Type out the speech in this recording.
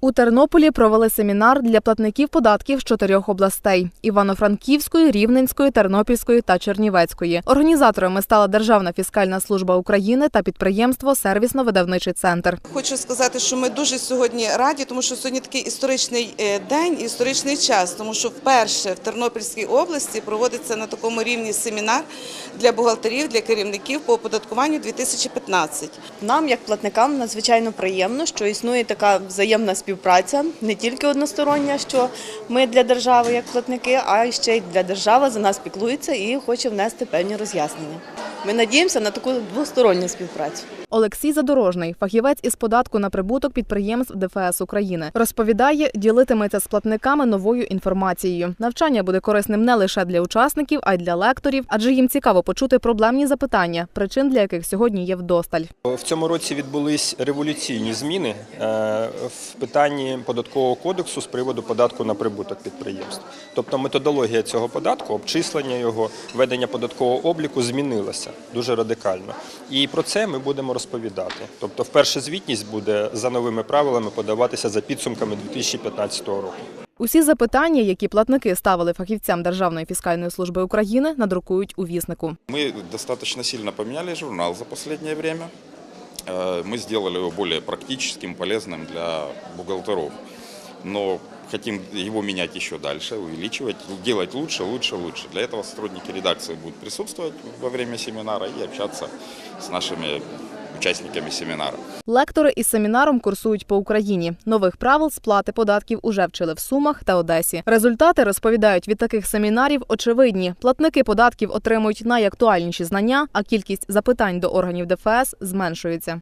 У Тернополі провели семінар для платників податків з чотирьох областей: Івано-Франківської, Рівненської, Тернопільської та Чернівецької. Організаторами стала Державна фіскальна служба України та підприємство Сервісно-видавничий центр. Хочу сказати, що ми дуже сьогодні раді, тому що сьогодні такий історичний е, день, історичний час, тому що вперше в Тернопільській області проводиться на такому рівні семінар для бухгалтерів, для керівників по оподаткуванню 2015. Нам, як платникам, надзвичайно приємно, що існує така взаємна співпраця, не тільки одностороння, що ми для держави як платники, а ще й для держави за нас піклується і хоче внести певні роз'яснення. Ми надіємося на таку двосторонню співпрацю. Олексій Задорожний, фахівець із податку на прибуток підприємств ДФС України, розповідає, ділитиметься з платниками новою інформацією. Навчання буде корисним не лише для учасників, а й для лекторів, адже їм цікаво почути проблемні запитання, причин для яких сьогодні є вдосталь. В цьому році відбулись революційні зміни е, в питанні податкового кодексу з приводу податку на прибуток підприємств. Тобто методологія цього податку, обчислення його, ведення податкового обліку змінилася дуже радикально. І про це ми будемо розповідати. Тобто, вперше звітність буде за новими правилами подаватися за підсумками 2015 року. Усі запитання, які платники ставили фахівцям Державної фіскальної служби України, надрукують у віснику. Мы достаточно сильно поменяли журнал за последнее время. Э, Мы сделали его более практическим, полезным для бухгалтеров. Но хотим его менять еще дальше, увеличивать, делать лучше, лучше, лучше. Для этого сотрудники редакции будут присутствовать во время семинара и общаться с нашими участниками семинара. Лектори із семінаром курсують по Україні. Нових правил сплати податків уже вчили в Сумах та Одесі. Результати розповідають від таких семінарів очевидні. Платники податків отримують найактуальніші знання, а кількість запитань до органів ДФС зменшується.